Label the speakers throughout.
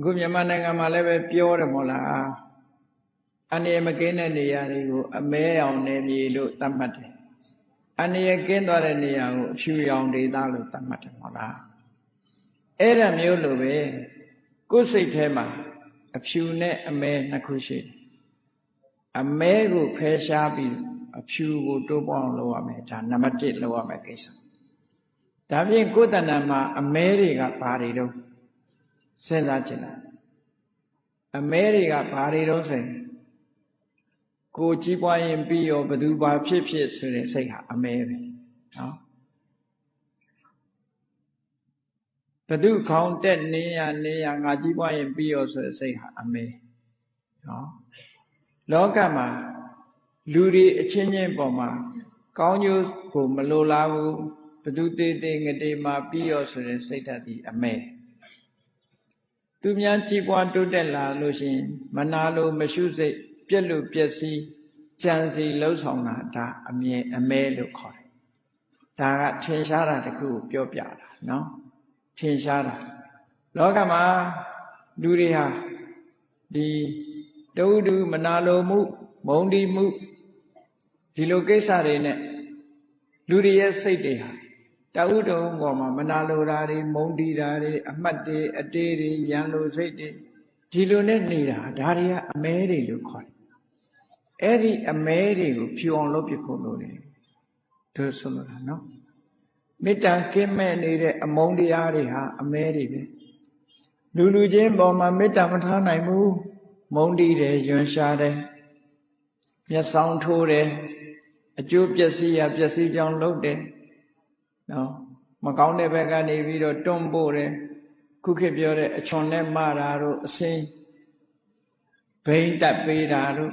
Speaker 1: အခုမြန်မာနိုင်ငံမှာလည်းပဲပြောတယ်မို့လားအနေမကင်းတဲ့နေရာတွေကိုအမဲအောင်နေမြေလို့သတ်မှတ်တယ်အနေကင်းသွားတဲ့နေရာကိုအဖြူရောင်ဒေသလို့သတ်မှတ်တယ်မို့လားအဲ့ဒါမျိုးလိုပဲကိုယ်စိတ်ထဲမှာအဖြူနဲ့အမဲနှစ်ခုရှိတယ်အမဲကိုဖယ်ရှားပြီးအဖြူကိုတိုးပေါင်းလုပ်ရမယ်ဒါနံပါတ်1လုပ်ရမယ်ကိစ္စဒါဖြင့်ကိုယ်တဏ္ဍာမှာအမဲတွေကဘာတွေတော့ စဉ်းစားကြည့်လိုက်အမဲတွေကဘာတွေတော့ဆိုရင်ကိုကြီးပွားရင်ပြီးရောဘသူပါဖြစ်ဖြစ်ဆိုတဲ့စိတ်ဟာအမဲပဲနော်ဘသူခေါင်းတက်နေရနေရငါကြီးပွားရင်ပြီးရောဆိုတဲ့စိတ်ဟာအမဲနော်လောကမှာလူတွေအချင်းချင်းပေါ်မှာကောင်းကျိုးကိုမလိုလားဘူးဘသူတေးတေးငတေမှာပြီးရောဆိုတဲ့စိတ်ဓာတ်ဒီအမဲ သူများကြည်ပွားတိုးတက်လာလို့ရှိရင်မနာလို့မရှုစိတ်ပြက်လို့ပျက်စီးကြံစီလှုပ်ဆောင်တာဒါအမြင်အမဲလို့ခေါ်တယ်ဒါကထင်ရှားတာတခုကိုပြောပြတာနော်ထင်ရှားတာလောကမှာလူတွေဟာဒီတူတူမနာလိုမှုမုံဒီမှုဒီလိုကိစ္စတွေနဲ့လူတွေရဲ့စိတ်တွေဟာ တဝုတုံပေါ်မှာမနာလိုတာတွေမုံတီတာတွေအမှတ်တွေအတေးတွေရန်လိုစိတ်တွေဒီလိုနဲ့နေတာဒါတွေကအမဲတွေလို့ခေါ်တယ်အဲ့ဒီအမဲတွေကိုဖြူအောင်လုပ်ပြဖို့လိုတယ်တို့ဆိုလိုတာနော်မေတ္တာကင်းမဲ့နေတဲ့အမုန်းတရားတွေဟာအမဲတွေပဲလူလူချင်းပေါ်မှာမေတ္တာမထားနိုင်ဘူးမုန်းတီးတယ်ယွန်ရှားတယ်မျက်စောင်းထိုးတယ်အကျိုးပျက်စီးရပျက်စီးကြောင်းလုပ်တယ် နော်မကောင်းတဲ့ဘက်ကနေပြီးတော့တွန်းပို့တယ်ခုခေတ်ပြောတဲ့အချွန်နဲ့မတာတို့အစင်းဘိန်းတက်ပေးတာတို့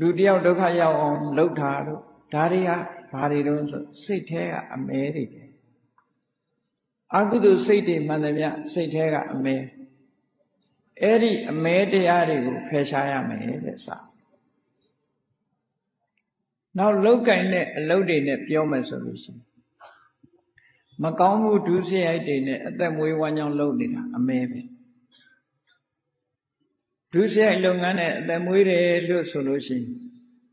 Speaker 1: လူတယောက်ဒုက္ခရောက်အောင်လုပ်တာတို့ဒါတွေကဘာတွေတုံးဆိုစိတ်แท้ကအမဲတွေပဲအကုသိုလ်စိတ်တွေမှန်တယ်ဗျစိတ်แท้ကအမဲအဲ့ဒီအမဲတရားတွေကိုဖယ်ရှားရမယ်တဲ့စနောက်လောက်ကင်တဲ့အလုပ်တွေနဲ့ပြောမယ်ဆိုလို့ရှိရင် မကောင်းမှုဒုစရိုက်တွေနဲ့အသက်မွေးဝမ်းကြောင်းလုပ်နေတာအမဲပဲဒုစရိုက်လုပ်ငန်းနဲ့အသက်မွေးတယ်လို့ဆိုလို့ရှိရင်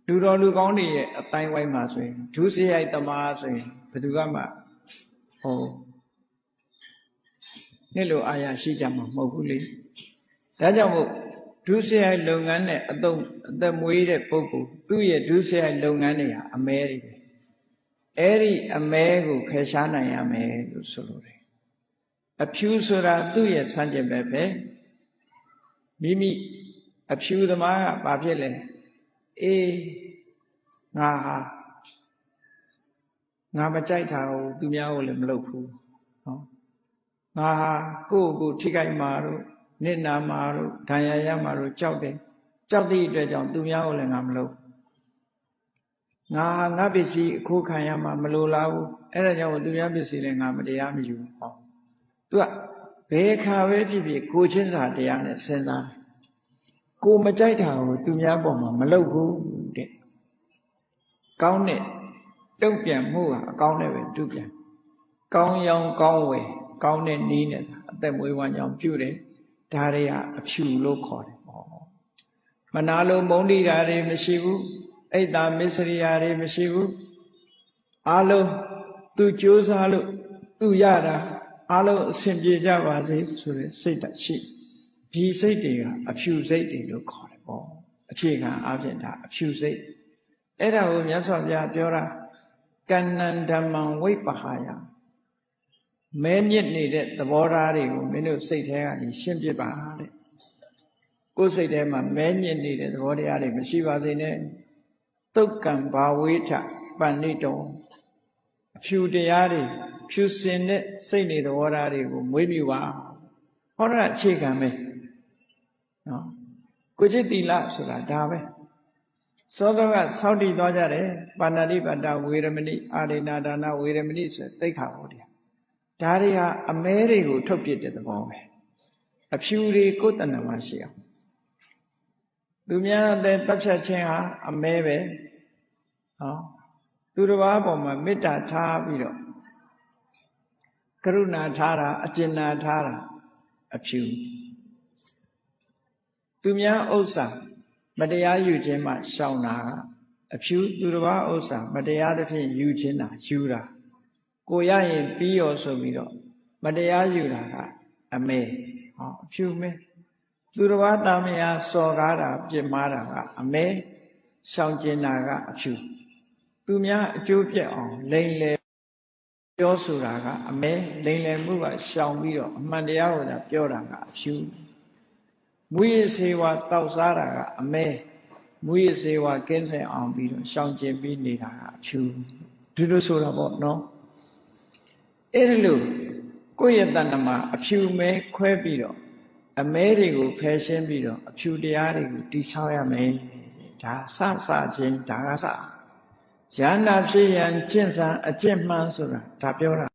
Speaker 1: လူတော်လူကောင်းတွေရဲ့အတိုင်းဝိုင်းမှာဆိုရင်ဒုစရိုက်သမားဆိုရင်ဘယ်သူကမှဟောနေ့လိုအာရရှိကြမှာမဟုတ်ဘူးလေဒါကြောင့်မို့ဒုစရိုက်လုပ်ငန်းနဲ့အသုံးအသက်မွေးတဲ့ပုဂ္ဂိုလ်သူ့ရဲ့ဒုစရိုက်လုပ်ငန်းတွေဟာအမဲတွေပဲ အဲ့ဒီအမဲကိုဖယ်ရှားနိုင်ရမယ်လို့ဆိုလိုတယ်အဖြူဆိုတာသူ့ရဲ့ဆန့်ကျင်ဘက်ပဲမိမိအဖြူသမားကဘာဖြစ်လဲအေးငါဟာငါမကြိုက်တာကိုသူများကိုလည်းမလုပ်ဘူးနော်ငါဟာကိုယ့်ကိုယ်ထိခိုက်မှာတို့နစ်နာမှာတို့ဒဏ်ရာရမှာတို့ကြောက်တယ်ကြောက်သည့်အတွက်ကြောင့်သူများကိုလည်းငါမလုပ် ငါဟာငါပစ္စည်းအခိုးခံရမှာမလိုလားဘူးအဲ့ဒါကြောင့်သူများပစ္စည်းလည်းငါမတရားမယူဟောသူကဘယ်ခါပဲဖြစ်ဖြစ်ကိုချင်းစာတရားနဲ့စဉ်းစားကိုမကြိုက်တာကိုသူများပေါ်မှာမလုပ်ဘူးတဲ့ကောင်းတဲ့တုံ့ပြန်မှုဟာအကောင်းနဲ့ပဲတုပြန်ကောင်းရောင်ကောင်းဝယ်ကောင်းတဲ့နီးနဲ့အသက်မွေးဝမ်းကြောင်းပြုတယ်ဒါတွေကအဖြူလို့ခေါ်တယ်ဟောမနာလိုမုန်းတိတာတွေမရှိဘူး အိတ်တာမစ္စရိယာတွေမရှိဘူးအလုံးသူကြိုးစားလို့သူရတာအလုံးအဆင်ပြေကြပါစေဆိုတဲ့စိတ်ဓာတ်ရှိဒီစိတ်တွေကအဖြူစိတ်တွေလို့ခေါ်တယ်ပေါ့အခြေခံအပြင်ဒါအဖြူစိတ်အဲ့ဒါကိုမြတ်စွာဘုရားပြောတာကဏ္ဏဓမ္မံဝိပဟာယမဲမြစ်နေတဲ့သဘောထားတွေကိုမင်းတို့စိတ်ထဲကနေရှင်းပြပါတဲ့ကိုယ်စိတ်ထဲမှာမဲညစ်နေတဲ့သဘောတရားတွေမရှိပါစေနဲ့ တုတ်ကံဘာဝေထပဏိတောအဖြူတရားတွေဖြူစင်တဲ့စိတ်နေသဘောထားတွေကိုမွေးမြူပါဟောတာအခြေခံပဲနော်ကိုจิตတိလဆိုတာဒါပဲစောစောကစောင့်တည်သွားကြတယ်ပါဏာတိပတ္တဝေရမဏိအာရိနာဒါနဝေရမဏိဆိုသိက္ခာဟောတရားဒါတွေဟာအမဲတွေကိုထုတ်ပြတဲ့သဘောပဲအဖြူတွေကိုယ်တဏ္ဍမှာရှိအောင် သူများအသက်တပ်ဖြတ်ခြင်းဟာအမဲပဲဟောသူတစ်ပါးပေါ်မှာမေတ္တာထားပြီးတော့ကရုဏာထားတာအကျဉ်းနာထားတာအဖြူသူများဥစ္စာမတရားယူခြင်းမှရှောင်တာကအဖြူသူတစ်ပါးဥစ္စာမတရားသဖြင့်ယူခြင်းတာယူတာကိုရရင်ပြီးရောဆိုပြီးတော့မတရားယူတာကအမဲဟောအဖြူမဲ သူတစ်ပါးတာမယာစော်ကားတာပြစ်မှားတာကအမဲရှောင်ကျင်တာကအဖြူသူများအကျိုးပြက်အောင်လိမ့်လေပြောဆိုတာကအမဲလိမ့်လေမှုကရှောင်ပြီးတော့အမှန်တရားကိုသာပြောတာကအဖြူမူရစေဝါတောက်စားတာကအမဲမူရစေဝါကင်းစင်အောင်ပြီးတော့ရှောင်ကျင်ပြီးနေတာကအဖြူဒီလိုဆိုတာပေါ့နော်အဲ့ဒီလိုကိုယ့်ရဲ့တဏ္ဍမှာအဖြူမဲခွဲပြီးတော့ အမဲတွေကိုဖယ်ရှင်းပြီးတော့အဖြူတရားတွေကိုတိဆောက်ရမယ်ဒါစစချင်းဒါကစရဟန္တာဖြစ်ရန်ကျင့်စံအကျင့်မှန်ဆိုတာဒါပြောတာ